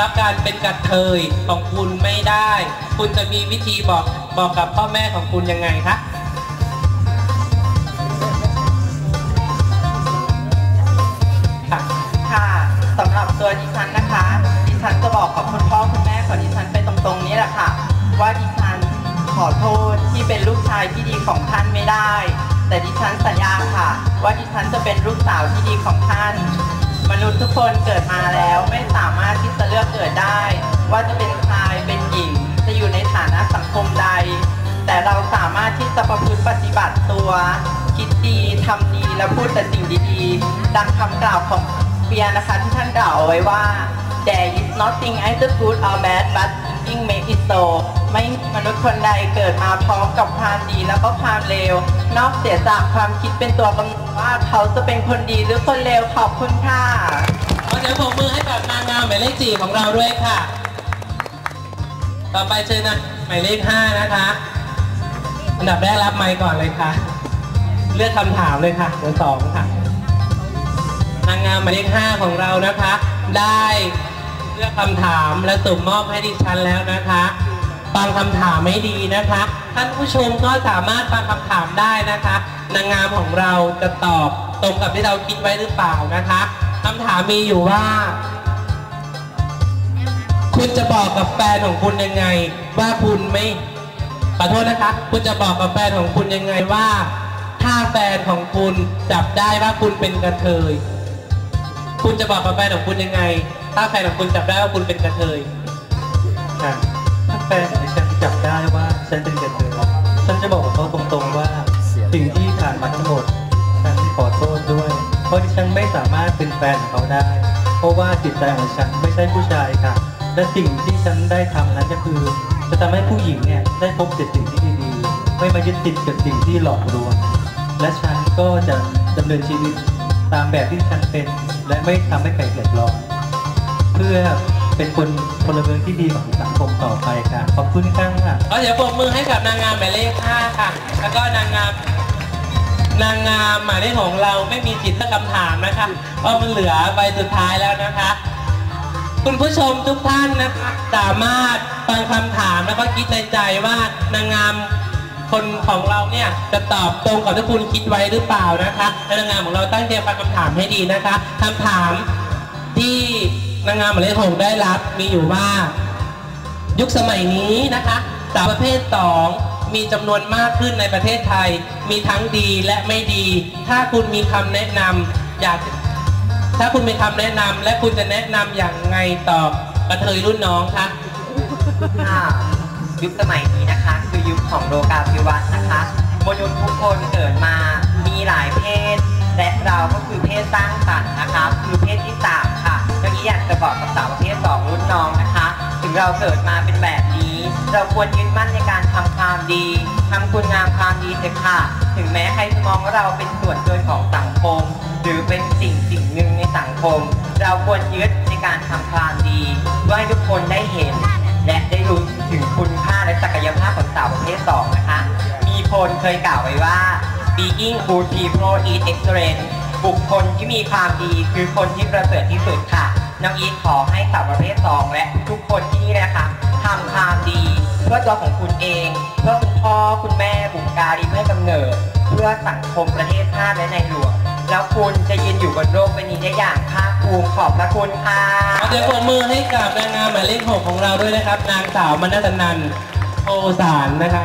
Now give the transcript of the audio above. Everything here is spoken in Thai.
รับการเป็นกระเทยของคุณไม่ได้ คุณจะมีวิธีบอกบอกกับพ่อแม่ของคุณยังไงคะค่ะสำหรับตัวดิฉันนะคะ ดิฉันจะบอกกับคุณพ่อคุณแม่ของดิฉันไปตรงๆนี้แหละค่ะ ว่าดิฉันขอโทษที่เป็นลูกชายที่ดีของท่านไม่ได้ แต่ดิฉันสัญญาค่ะ ว่าดิฉันจะเป็นลูกสาวที่ดีของท่าน นุษย์ทุกคนเกิดมาแล้วไม่สามารถที่จะเลือกเกิดได้ ว่าจะเป็นชายเป็นหญิง จะอยู่ในฐานะสังคมใด แต่เราสามารถที่จะประพฤติปฏิบัติตัว คิดดีทำดีและพูดแต่สิ่งดีๆ ดังคำกล่าวของเปียนะคะที่ท่านกล่าวเอาไว้ว่า there is nothing either good or bad but thinking make it so ไม่มนุษย์คนใดเกิดมาพร้อมกับความดีแล้วก็ความเลว นอกเสียจากความคิดเป็นตัวกำหนดว่าเขาจะเป็นคนดีหรือคนเลวขอบคุณค่ะขอเสียงปรบมือให้กับนางงามหมายเลขสี่ของเราด้วยค่ะ ต่อไปเชิญนะหมายเลขห้านะคะ อันดับแรกรับไมค์ก่อนเลยค่ะ เลือกคำถามเลยค่ะเบอร์สองค่ะ นางงามหมายเลขห้าของเรานะคะ ได้เลือกคำถามและสุ่มมอบให้ดิฉันแล้วนะคะ ฟังคำถามไม่ดีนะคะ ท่านผู้ชมก็สามารถฟังคำถามได้นะคะ นางงามของเราจะตอบตรงกับที่เราคิดไว้หรือเปล่านะคะคำถามมีอยู่ว่า คุณจะบอกกับแฟนของคุณยังไง ว่าคุณไม่ขอโทษนะคะ คุณจะบอกกับแฟนของคุณยังไงว่า ถ้าแฟนของคุณจับได้ว่าคุณเป็นกระเทย คุณจะบอกกับแฟนของคุณยังไง ถ้าแฟนของคุณจับได้ว่าคุณเป็นกระเทยค่ะ ฟนของฉันจับได้ว่าฉันเป็นกระเทยฉันจะบอกกับเขาตรงๆว่าสิ่งที่ผ่านมาทั้งหมดฉันขอโทษด้วย เพราะที่ฉันไม่สามารถเป็นแฟนของเขาได้ เพราะว่าจิตใจของฉันไม่ใช่ผู้ชายค่ะ และสิ่งที่ฉันได้ทำนั้นก็คือ จะทำให้ผู้หญิงเนี่ยได้พบแต่สิ่งที่ดีๆ ไม่มายึดติดกับสิ่งที่หลอกลวง และฉันก็จะดำเนินชีวิตตามแบบที่ฉันเป็น และไม่ทำให้ใครเดือดร้อนเพื่อ เป็นคนพลเมืองที่ดีของสังคมต่อไปค่ะขอบคุณค่ะขอเสียงปรบมือให้กับนางงามหมายเลข5ค่ะ แล้วก็นางงามนางงามหมายเลขของเราไม่มีจิตเลือกคำถามนะคะเพราะมันเหลือใบสุดท้ายแล้วนะคะ คุณผู้ชมทุกท่านนะคะสามารถฟังคำถามแล้วก็คิดในใจว่านางงามคนของเราเนี่ยจะตอบตรงกับที่คุณคิดไว้หรือเปล่านะคะและนางงามของเราตั้งใจฟังคำถามให้ดีนะคะคำถามที่ นางงามหมายเลขหกได้รับมีอยู่ว่า ยุคสมัยนี้นะคะสาวประเภท2มีจำนวนมากขึ้นในประเทศไทย มีทั้งดีและไม่ดี ถ้าคุณมีคำแนะนำอยาก ถ้าคุณมีคำแนะนำและคุณจะแนะนำอย่างไงต่อกระเทยรุ่นน้องคะค่ะยุคสมัยนี้นะคะ คือยุคของโลกาภิวัตน์นะคะมนุษย์ทุกคนเกิดมามีหลายเพศ และเราก็คือเพศสร้างสรรค์นะคะ คือเพศที่สามค่ะ จะบอกกับสาวประเภทสองรุ่นน้องนะคะ ถึงเราเกิดมาเป็นแบบนี้ เราควรยึดมั่นในการทำความดีทำคุณงามความดีเถอะค่ะ ถึงแม้ใครจะมองว่าเราเป็นส่วนเกินของสังคม หรือเป็นสิ่งสิ่งหนึ่งในสังคม เราควรยึดในการทำความดีเพื่อให้ทุกคนได้เห็น และได้รู้ถึงคุณค่าและศักยภาพของสาวประเภท2นะคะ มีคนเคยกล่าวไว้ว่า being good people is excellent บุคคลที่มีความดีคือคนที่ประเสริฐที่สุดค่ะ น้องอีทขอให้สาวประเภท2และทุกคนที่นี่นะคะทำความดีเพื่อตัวของคุณเอง เพื่อคุณพ่อคุณแม่บุปการีเพื่อกำเนิด เพื่อสังคมประเทศชาติและในหลวงแล้วคุณจะยืนอยู่บนโลกใบนี้ได้อย่างภาคภูมิขอบพระคุณค่ะขอเสียงปรบมือให้กับนางงามหมายเลขหกของเราด้วยนะครับ นางสาวมนัสนันโอสารนะคะ